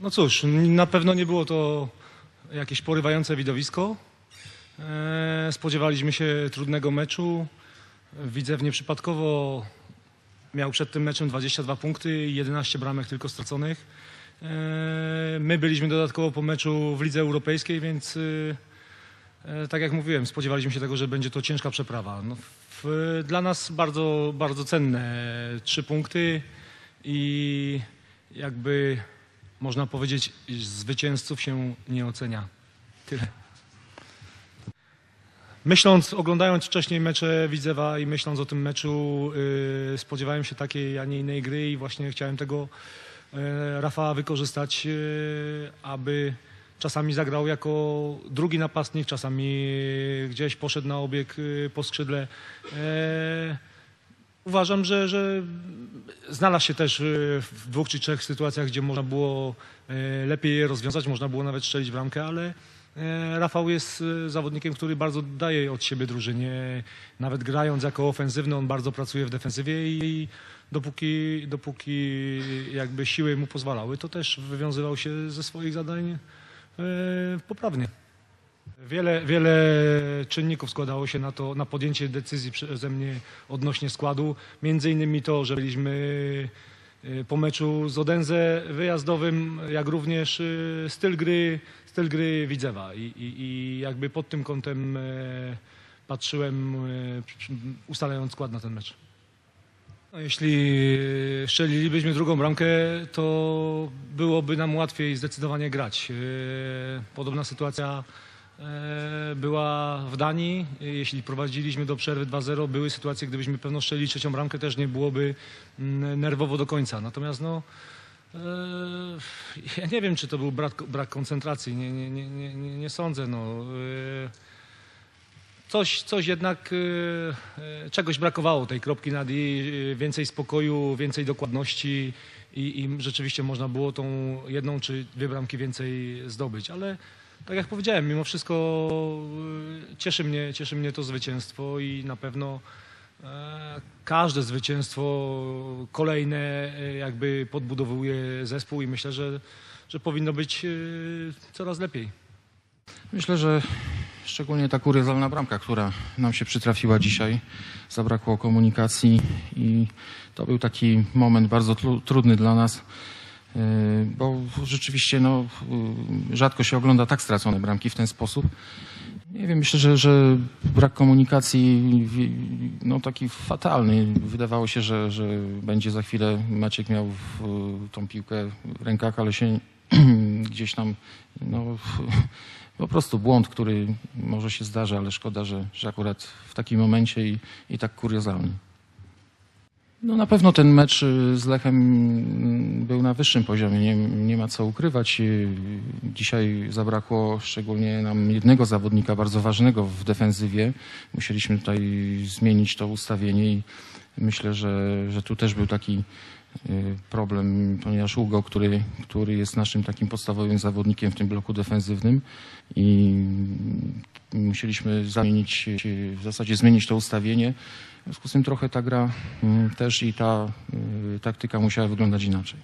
No cóż, na pewno nie było to jakieś porywające widowisko. E, Spodziewaliśmy się trudnego meczu. Widzew nieprzypadkowo miał przed tym meczem 22 punkty i 11 bramek tylko straconych. E, My byliśmy dodatkowo po meczu w Lidze Europejskiej, więc e, tak jak mówiłem, spodziewaliśmy się tego, że będzie to ciężka przeprawa. No, w, dla nas bardzo, bardzo cenne trzy punkty i jakby można powiedzieć, zwycięzców się nie ocenia. Tyle. Myśląc, oglądając wcześniej mecze Widzewa i myśląc o tym meczu, yy, spodziewałem się takiej, a nie innej gry i właśnie chciałem tego yy, Rafała wykorzystać, yy, aby czasami zagrał jako drugi napastnik, czasami gdzieś poszedł na obieg yy, po skrzydle. Yy, Uważam, że, że znalazł się też y, w dwóch czy trzech sytuacjach, gdzie można było y, lepiej je rozwiązać, można było nawet strzelić bramkę, ale y, Rafał jest zawodnikiem, który bardzo daje od siebie drużynie. Nawet grając jako ofensywny, on bardzo pracuje w defensywie i dopóki, dopóki jakby siły mu pozwalały, to też wywiązywał się ze swoich zadań poprawnie. Wiele, wiele czynników składało się na to, na podjęcie decyzji przeze mnie odnośnie składu. Między innymi to, że byliśmy y, po meczu z Odense wyjazdowym, jak również y, styl gry, styl gry Widzewa i, i, i jakby pod tym kątem e, patrzyłem, e, ustalając skład na ten mecz. No, jeśli strzelilibyśmy drugą bramkę, to byłoby nam łatwiej zdecydowanie grać. E, Podobna sytuacja e, była w Danii. Jeśli prowadziliśmy do przerwy 2-0, były sytuacje, gdybyśmy pewno strzelili trzecią bramkę, też nie byłoby mm, nerwowo do końca. Natomiast no, e, ja nie wiem, czy to był brak, brak koncentracji. Nie, nie, nie, nie, nie, sądzę. No. E, coś, coś jednak e, e, czegoś brakowało tej kropki nad i, e, więcej spokoju, więcej dokładności i, i rzeczywiście można było tą jedną czy dwie bramki więcej zdobyć, ale tak jak powiedziałem, mimo wszystko e, cieszy mnie, cieszy mnie to zwycięstwo i na pewno e, każde zwycięstwo kolejne e, jakby podbudowuje zespół i myślę, że, że powinno być e, coraz lepiej. Myślę, że szczególnie ta kuriozalna bramka, która nam się przytrafiła dzisiaj, zabrakło komunikacji i to był taki moment bardzo trudny dla nas, bo rzeczywiście no, yy, rzadko się ogląda tak stracone bramki w ten sposób. Nie wiem, myślę, że, że brak komunikacji no, taki fatalny. Wydawało się, że, że będzie za chwilę Maciek miał w, tą piłkę w rękach, ale się gdzieś tam no, po prostu błąd, który może się zdarzy, ale szkoda, że, że akurat w takim momencie i, i tak kuriozalny. No na pewno ten mecz y, z Lechem mm, był na wyższym poziomie, nie, nie ma co ukrywać. Y, Dzisiaj zabrakło szczególnie nam jednego zawodnika bardzo ważnego w defensywie. Musieliśmy tutaj zmienić to ustawienie i myślę, że, że tu też był taki y, problem, ponieważ Hugo, który, który jest naszym takim podstawowym zawodnikiem w tym bloku defensywnym i musieliśmy zamienić, w zasadzie zmienić to ustawienie. W związku z tym trochę ta gra y, też i ta y, taktyka musiała wyglądać inaczej.